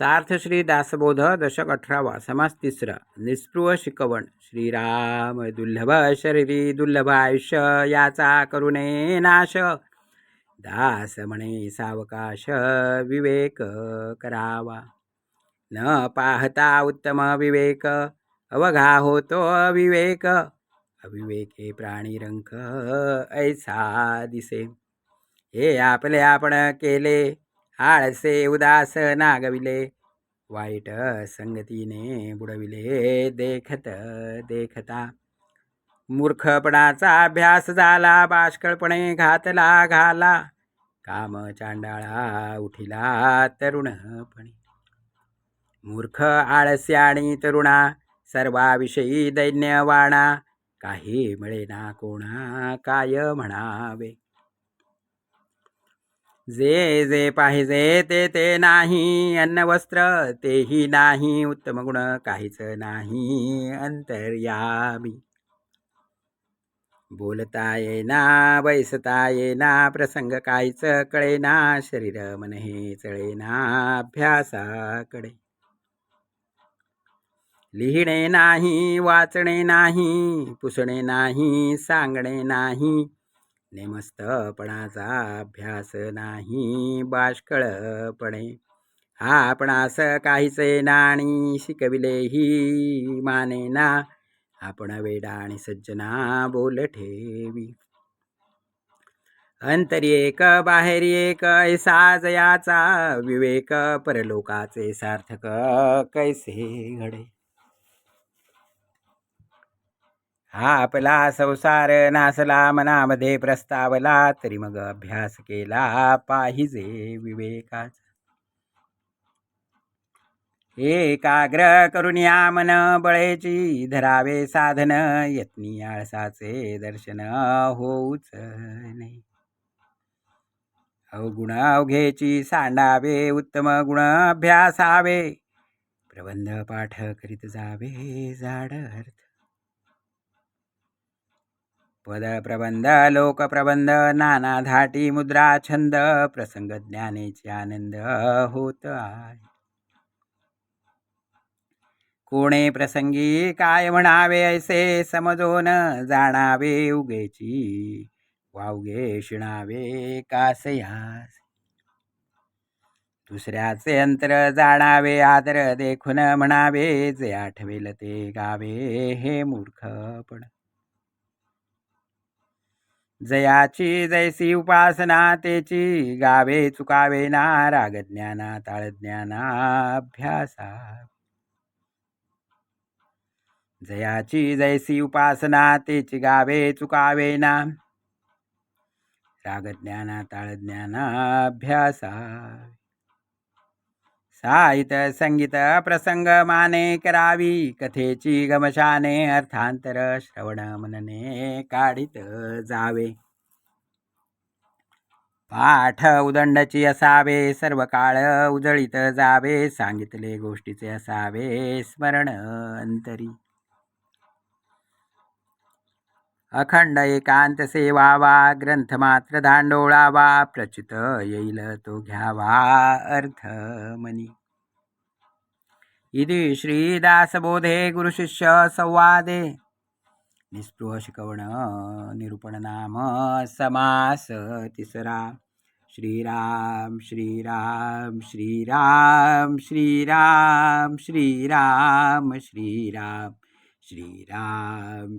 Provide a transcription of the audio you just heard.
सार्थ श्री दासबोध दशक अठरावा समास तिसरा निस्पृह शिकवण श्रीराम दुर्लभ शरीरी दुर्लभ आयुष्य याचा करुणे नाश दास म्हणे सावकाश विवेक करावा न पाहता उत्तम विवेक अवघा होतो अविवेक अविवेके प्राणीरंक ऐसा दिसे। हे आपले आपण केले आळसे उदास नागविले. वाईट संगतीने बुडविले. देखत देखता. मूर्खपणाचा अभ्यास झाला. बाष्कळपणे घातला घाला. काम चांडाळा उठिला तरुणपणे मूर्ख आळसी आणि तरुणा सर्वाविषयी दैन्यवाणा. काही मिळेना कोणा काय म्हणावे? जे जे पाहिजे ते ते नाही. अन्न वस्त्र तेही नाही. उत्तम गुण काहीच नाही. अंतर्यामी. बोलता येना बैसता येना प्रसंग काहीच कळेना. शरीर मन हे चळेना अभ्यासाकडे. लिहिणे नाही वाचणे नाही पुसणे नाही सांगणे नाही. नेमस्तपणाचा अभ्यास नाही बाष्कळपणे. हा आपणास काहीचे नाणी शिकविलेही माने ना. आपण वेडा आणि सज्जना बोल ठेवी. अंतरी एक बाहेरी एक ऐसाज याचा विवेक. परलोकाचे सार्थक कैसे घडे? हा आपला संसार नासला मनामध्ये प्रस्तावला तरी मग अभ्यास केला पाहिजे विवेकाचा. एकाग्र करून या मन बळेची धरावे साधन यत्नी आळसाचे दर्शन होऊच नाही. अवगुण अवघेची सांडावे उत्तम गुण अभ्यासावे प्रबंध पाठ करीत जावे जाड अर्थ पद प्रबंध लोकप्रबंध नाना धाटी मुद्रा छंद प्रसंग ज्ञानेचे आनंद होत आहे कोणे प्रसंगी काय म्हणावे ऐसे समजोन जाणावे उगेची वावगे शिणावे कासयास दुसऱ्याचे अंतर जाणावे आदर देखून म्हणावे जे आठवेल ते गावे हे मूर्खपण जयाची जैसी उपासना तेची गावे चुकावे ना रागज्ञाना ताळज्ञाना अभ्यासा. जयाची जैसी उपासना तेची गावे चुकावे ना. रागज्ञाना ताळज्ञाना साहित्य साहित संगीत प्रसंग माने करावी कथेची गमशाने अर्थांतर श्रवण मनने काढित जावे. पाठ उदंडची असावे सर्व काळ उजळीत जावे सांगितले गोष्टीचे असावे स्मरण अंतरी. अखंड एकांत सेवावा ग्रंथ मात्र दांडोळावा प्रचित येईल तो घ्यावा अर्थ मनी. इति श्रीदासबोधे गुरुशिष्य संवादे. निस्पृह शिकवण निरूपण नाम समास तिसरा श्रीराम श्रीराम श्रीराम श्रीराम श्रीराम श्रीराम श्रीराम.